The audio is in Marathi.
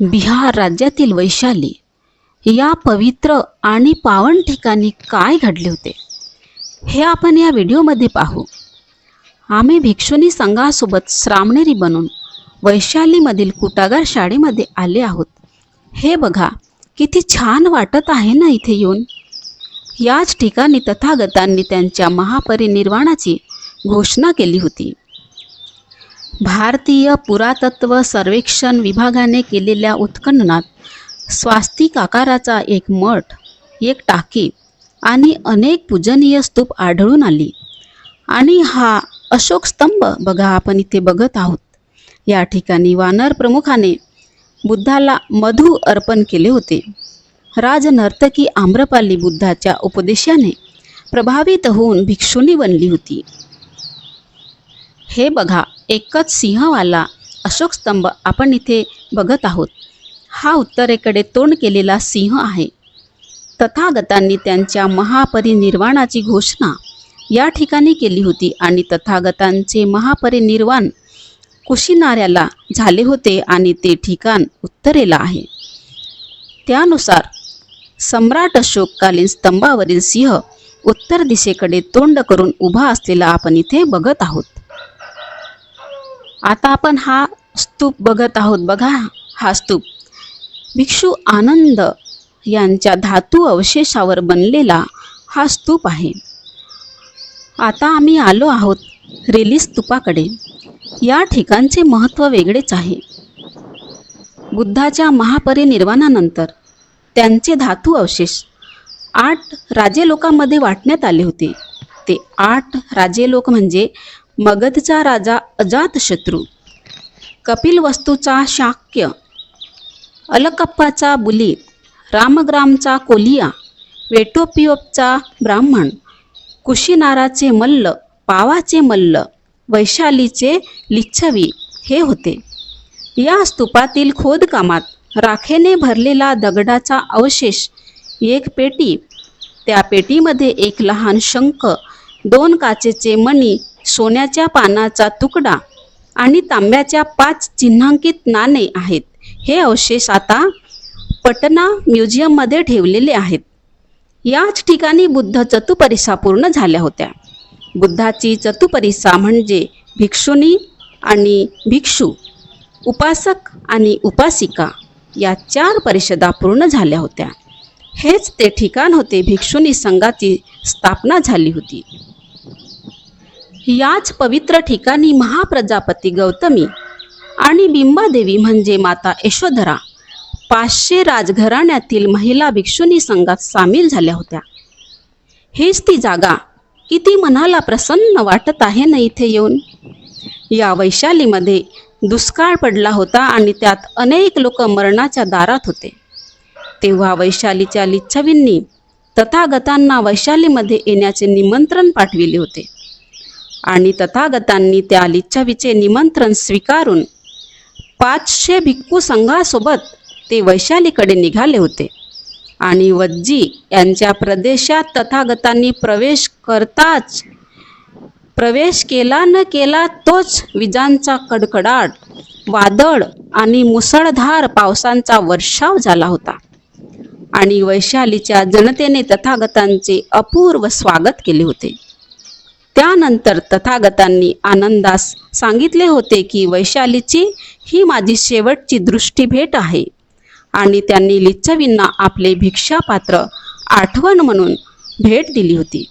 बिहार राज्यातील वैशाली या पवित्र आणि पावन ठिकाणी काय घडले होते? हे आपण या व्हिडिओमध्ये पाहू. आम्ही भिक्षुनी संघासोबत श्रामणेरी बनून वैशालीमधील कुटागार शाळेमध्ये आले आहोत. हे बघा किती छान वाटत आहे ना इथे येऊन? याच ठिकाणी तथागतांनी त्यांच्या महापरिनिर्वाणाची घोषणा केली होती. भारतीय पुरातत्व सर्वेक्षण विभागाने केलेल्या उत्खननात स्वास्तिक आकाराचा एक मठ एक टाकी आणि अनेक पूजनीय स्तूप आढळून आली. आणि हा अशोक स्तंभ बघा आपण इथे बघत आहोत. या ठिकाणी वानर प्रमुखाने बुद्धाला मधु अर्पण केले होते. राजनर्तकी आम्रपाली बुद्धाच्या उपदेशाने प्रभावित होऊन भिक्षुनी बनली होती. हे बघा एकच सिंहवाला अशोक स्तंभ आपण इथे बघत आहोत. हा उत्तरेकडे तोंड केलेला सिंह आहे. तथागतांनी त्यांच्या महापरिनिर्वाणाची घोषणा या ठिकाणी केली होती आणि तथागतांचे महापरिनिर्वाण कुशिनाऱ्याला झाले होते आणि ते ठिकाण उत्तरेला आहे. त्यानुसार सम्राट अशोककालीन स्तंभावरील सिंह उत्तर दिशेकडे तोंड करून उभा असलेला आपण इथे बघत आहोत. आता आपण हा स्तूप बघत आहोत. बघा हा स्तूप. भिक्षू आनंद यांच्या धातू अवशेषावर बनलेला हा स्तूप आहे. आता आम्ही आलो आहोत रेली स्तूपाकडे. या ठिकाणचे महत्त्व वेगळेच आहे. बुद्धाच्या महापरिनिर्वाणानंतर त्यांचे धातू अवशेष आठ राजे लोकांमध्ये वाटण्यात आले होते. ते आठ राजे लोक म्हणजे मगधचा राजा अजातशत्रू. कपिलवस्तूचा शाक्य. अलकप्पाचा बुली. रामग्रामचा कोलिया. वेटोपियोपचा ब्राह्मण. कुशीनाराचे मल्ल पावाचे मल्ल वैशालीचे लिच्छवी हे होते. या स्तूपातील खोदकामात राखेने भरलेला दगडाचा अवशेष एक पेटी. त्या पेटीमध्ये एक लहान शंख दोन काचेचे मणी सोन्याच्या पानाचा तुकडा आणि तांब्याच्या पाच चिन्हांकित नाणे आहेत. हे अवशेष आता पटना म्युझियममध्ये ठेवलेले आहेत. याच ठिकाणी बुद्ध चतुपरिसा पूर्ण झाल्या होत्या. बुद्धाची चतुपरिसा म्हणजे भिक्षुनी आणि भिक्षू उपासक आणि उपासिका या चार परिषदा पूर्ण झाल्या होत्या. हेच ते ठिकाण होते भिक्षुनी संघाची स्थापना झाली होती. याच पवित्र ठिकाणी महाप्रजापती गौतमी आणि बिंबादेवी म्हणजे माता यशोधरा पाचशे राजघराण्यातील महिला भिक्षुनी संघात सामील झाल्या होत्या. हेच ती जागा किती मनाला प्रसन्न वाटत आहे ना इथे येऊन? या वैशालीमध्ये दुष्काळ पडला होता आणि त्यात अनेक लोक मरणाच्या दारात होते. तेव्हा वैशालीच्या लिच्छवींनी तथागतांना वैशालीमध्ये येण्याचे निमंत्रण पाठविले होते. आणि तथागतांनी त्या लिच्छवीचे निमंत्रण स्वीकारून पाचशे भिक्खू संघासोबत ते वैशालीकडे निघाले होते. आणि वज्जी यांच्या प्रदेशात तथागतांनी प्रवेश करताच प्रवेश केला न केला तोच विजांचा कडकडाट वादळ आणि मुसळधार पावसांचा वर्षाव झाला होता. आणि वैशालीच्या जनतेने तथागतांचे अपूर्व स्वागत केले होते. त्यानंतर तथागतांनी आनंदास सांगितले होते की वैशालीची ही माझी शेवटची दृष्टी भेट आहे. आणि त्यांनी लिच्छवींना आपले भिक्षापात्र आठवण म्हणून भेट दिली होती.